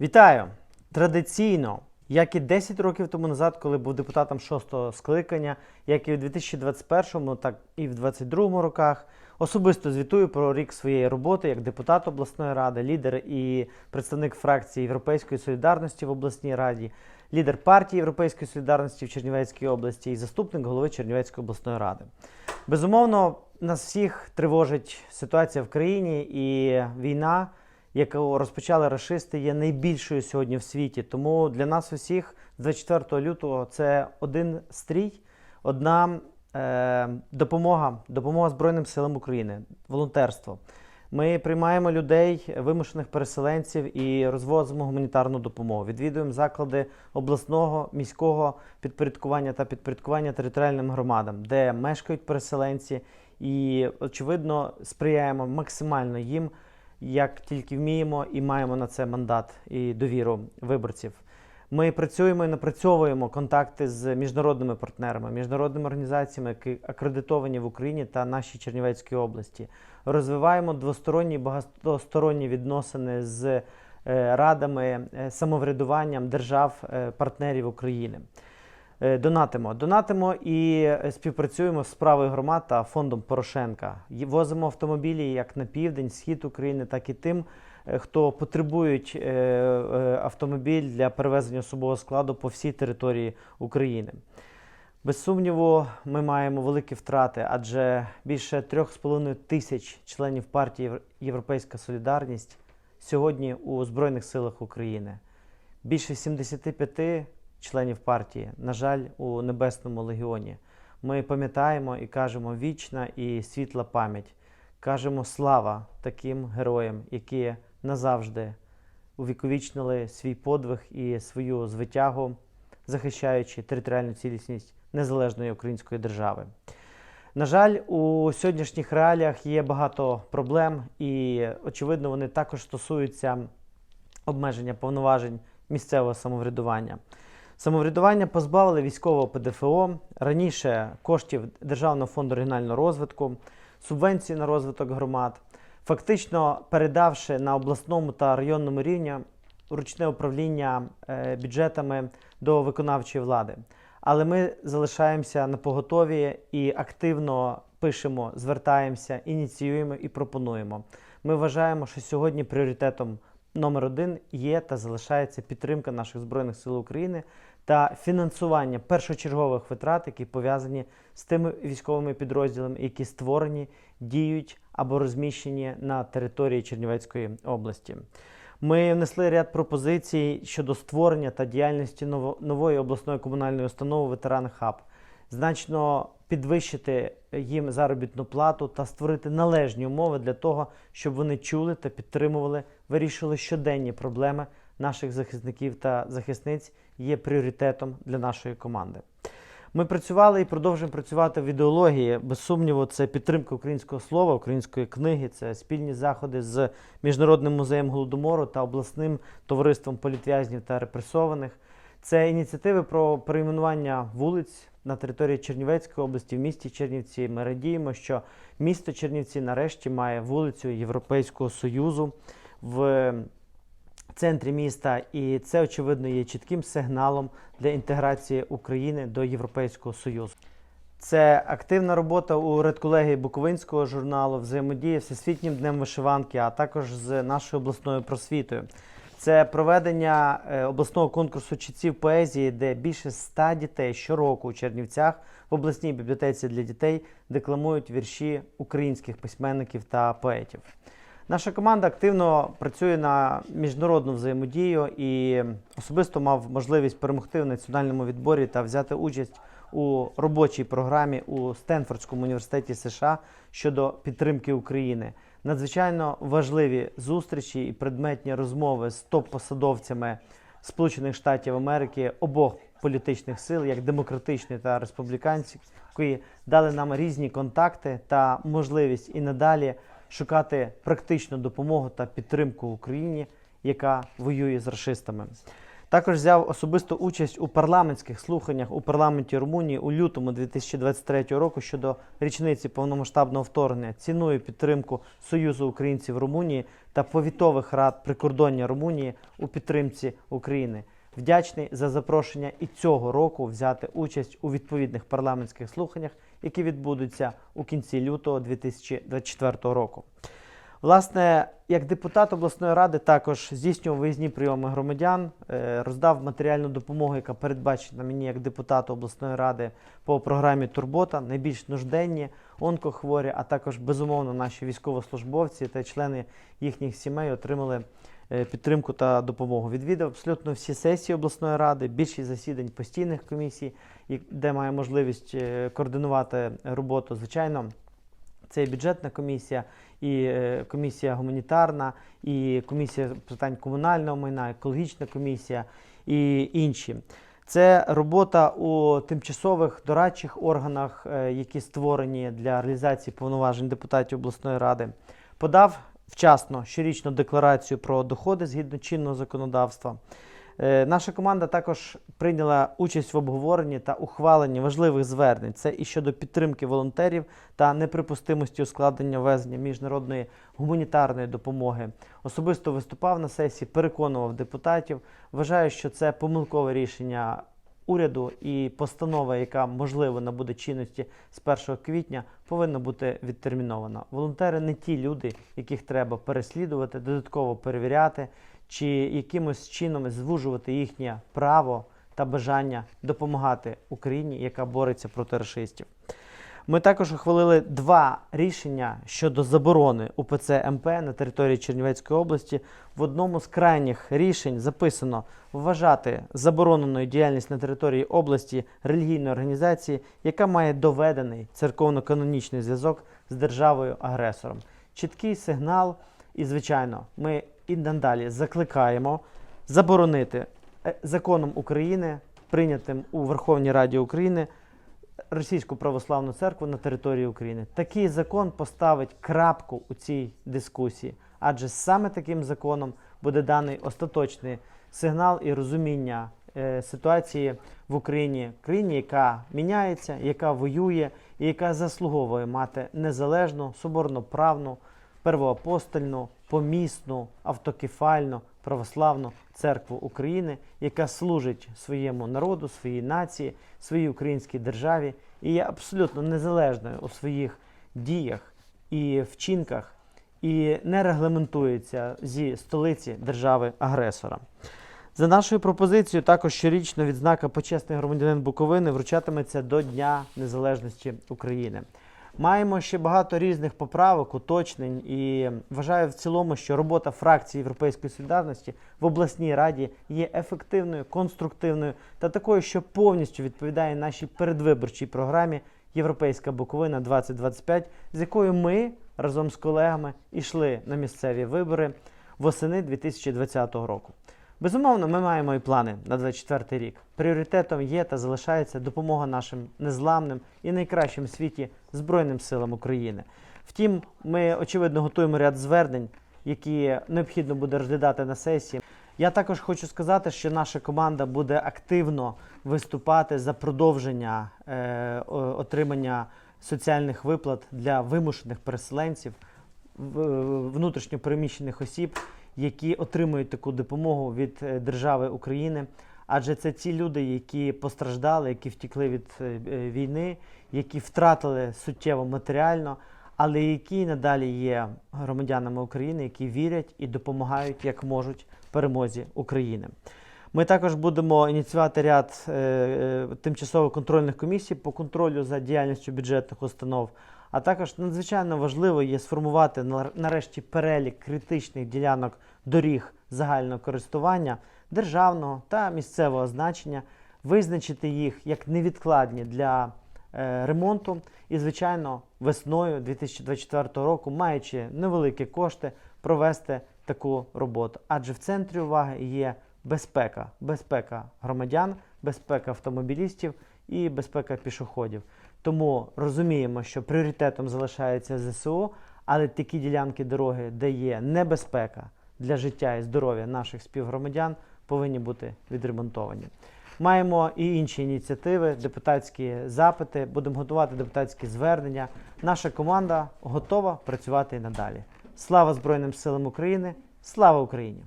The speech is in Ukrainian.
Вітаю! Традиційно, як і 10 років тому назад, коли був депутатом 6-го скликання, як і в 2021, так і в 2022 роках, особисто звітую про рік своєї роботи як депутат обласної ради, лідер і представник фракції Європейської солідарності в обласній раді, лідер партії Європейської солідарності в Чернівецькій області і заступник голови Чернівецької обласної ради. Безумовно, нас всіх тривожить ситуація в країні і війна яку розпочали рашисти, є найбільшою сьогодні в світі. Тому для нас усіх з 24 лютого це один стрій, одна е, допомога, допомога Збройним силам України, волонтерство. Ми приймаємо людей, вимушених переселенців і розвозимо гуманітарну допомогу. Відвідуємо заклади обласного міського підпорядкування та підпорядкування територіальним громадам, де мешкають переселенці, і очевидно сприяємо максимально їм як тільки вміємо і маємо на це мандат і довіру виборців. Ми працюємо і напрацьовуємо контакти з міжнародними партнерами, міжнародними організаціями, які акредитовані в Україні та нашій Чернівецькій області. Розвиваємо двосторонні багатосторонні відносини з е, радами, е, самоврядуванням держав-партнерів України. Е, Донатимо, донатимо і е, співпрацюємо з справою громад та фондом Порошенка. Возимо автомобілі як на південь, схід України, так і тим, е, хто потребують автомобіль для перевезення особового складу по всій території України. Без сумніву, ми маємо великі втрати, адже більше 3,5 тисяч членів партії Європейська Солідарність сьогодні у Збройних силах України. Більше 75 членів партії, на жаль, у Небесному легіоні. Ми пам'ятаємо і кажемо вічна і світла пам'ять. Кажемо слава таким героям, які назавжди увіковічнили свій подвиг і свою звитягу, захищаючи територіальну цілісність незалежної української держави. На жаль, у сьогоднішніх реаліях є багато проблем, і очевидно, вони також стосуються обмеження повноважень місцевого самоврядування. Самоврядування позбавили військового ПДФО, раніше коштів Державного фонду регіонального розвитку, субвенції на розвиток громад, фактично передавши на обласному та районному рівні ручне управління е, бюджетами до виконавчої влади. Але ми залишаємося на поготові і активно пишемо, звертаємося, ініціюємо і пропонуємо. Ми вважаємо, що сьогодні пріоритетом номер один є та залишається підтримка наших збройних сил України та фінансування першочергових витрат, які пов'язані з тими військовими підрозділами, які створені, діють або розміщені на території Чернівецької області. Ми внесли ряд пропозицій щодо створення та діяльності ново- нової обласної комунальної установи Ветеран Хаб, значно підвищити їм заробітну плату та створити належні умови для того, щоб вони чули та підтримували, вирішували щоденні проблеми наших захисників та захисниць є пріоритетом для нашої команди. Ми працювали і продовжуємо працювати в ідеології. Без сумніву, це підтримка українського слова, української книги, це спільні заходи з Міжнародним музеєм голодомору та обласним товариством політв'язнів та репресованих. Це ініціативи про перейменування вулиць на території Чернівецької області в місті Чернівці. Ми радіємо, що місто Чернівці нарешті має вулицю Європейського Союзу в центрі міста, і це очевидно є чітким сигналом для інтеграції України до Європейського Союзу. Це активна робота у редколегії Буковинського журналу, взаємодія Всесвітнім днем вишиванки, а також з нашою обласною просвітою. Це проведення е, обласного конкурсу читців поезії, де більше ста дітей щороку у Чернівцях в обласній бібліотеці для дітей декламують вірші українських письменників та поетів. Наша команда активно працює на міжнародну взаємодію і особисто мав можливість перемогти в національному відборі та взяти участь у робочій програмі у Стенфордському університеті США щодо підтримки України. Надзвичайно важливі зустрічі і предметні розмови з топ-посадовцями Сполучених Штатів Америки обох політичних сил, як демократичної та республіканської, дали нам різні контакти та можливість і надалі шукати практичну допомогу та підтримку Україні, яка воює з расистами. Також взяв особисту участь у парламентських слуханнях у парламенті Румунії у лютому 2023 року щодо річниці повномасштабного вторгнення. Ціную підтримку Союзу українців Румунії та повітових рад прикордоння Румунії у підтримці України. Вдячний за запрошення і цього року взяти участь у відповідних парламентських слуханнях, які відбудуться у кінці лютого 2024 року. Власне, як депутат обласної ради також здійснював виїзні прийоми громадян, е, роздав матеріальну допомогу, яка передбачена мені як депутату обласної ради по програмі Турбота, найбільш нужденні, онкохворі, а також безумовно наші військовослужбовці та члени їхніх сімей отримали е, підтримку та допомогу. Відвідав абсолютно всі сесії обласної ради, більшість засідань постійних комісій, де має можливість е, координувати роботу. Звичайно, це і бюджетна комісія, і е, комісія гуманітарна, і комісія питань комунального майна, екологічна комісія і інші. Це робота у тимчасових дорадчих органах, е, які створені для реалізації повноважень депутатів обласної ради. Подав вчасно щорічну декларацію про доходи згідно чинного законодавства. Е, Наша команда також прийняла участь в обговоренні та ухваленні важливих звернень. Це і щодо підтримки волонтерів та неприпустимості ускладнення везення міжнародної гуманітарної допомоги. Особисто виступав на сесії, переконував депутатів. Вважаю, що це помилкове рішення уряду і постанова, яка можливо набуде чинності з 1 квітня, повинна бути відтермінована. Волонтери не ті люди, яких треба переслідувати, додатково перевіряти чи якимось чином звужувати їхнє право та бажання допомагати Україні, яка бореться проти расистів. Ми також ухвалили два рішення щодо заборони УПЦ МП на території Чернівецької області. В одному з крайніх рішень записано вважати забороненою діяльність на території області релігійної організації, яка має доведений церковно-канонічний зв'язок з державою-агресором. Чіткий сигнал, і звичайно, ми і надалі закликаємо заборонити е, законом України, прийнятим у Верховній Раді України, Російську православну церкву на території України. Такий закон поставить крапку у цій дискусії, адже саме таким законом буде даний остаточний сигнал і розуміння е, ситуації в Україні, країні, яка міняється, яка воює і яка заслуговує мати незалежну, соборно-правну, первоапостольну, помісну, автокефальну православну церкву України, яка служить своєму народу, своїй нації, своїй українській державі і є абсолютно незалежною у своїх діях і вчинках, і не регламентується зі столиці держави-агресора. За нашою пропозицією, також щорічно відзнака почесний громадянин Буковини вручатиметься до Дня Незалежності України. Маємо ще багато різних поправок, уточнень, і вважаю в цілому, що робота фракції Європейської солідарності в обласній раді є ефективною, конструктивною та такою, що повністю відповідає нашій передвиборчій програмі Європейська Буковина 2025, з якою ми разом з колегами йшли на місцеві вибори восени 2020 року. Безумовно, ми маємо і плани на 24 рік. Пріоритетом є та залишається допомога нашим незламним і найкращим в світі Збройним силам України. Втім, ми очевидно готуємо ряд звернень, які необхідно буде розглядати на сесії. Я також хочу сказати, що наша команда буде активно виступати за продовження е, отримання соціальних виплат для вимушених переселенців, в- внутрішньо переміщених осіб, які отримують таку допомогу від е, держави України. Адже це ті люди, які постраждали, які втікли від е, е, війни, які втратили суттєво матеріально, але які надалі є громадянами України, які вірять і допомагають як можуть перемозі України. Ми також будемо ініціювати ряд е, тимчасово контрольних комісій по контролю за діяльністю бюджетних установ. А також надзвичайно важливо є сформувати нарешті перелік критичних ділянок доріг загального користування державного та місцевого значення, визначити їх як невідкладні для е, ремонту. І, звичайно, весною 2024 року, маючи невеликі кошти, провести таку роботу. Адже в центрі уваги є безпека, безпека громадян, безпека автомобілістів і безпека пішоходів. Тому розуміємо, що пріоритетом залишається ЗСУ, але такі ділянки дороги, де є небезпека для життя і здоров'я наших співгромадян, повинні бути відремонтовані. Маємо і інші ініціативи, депутатські запити. Будемо готувати депутатські звернення. Наша команда готова працювати і надалі. Слава Збройним силам України! Слава Україні!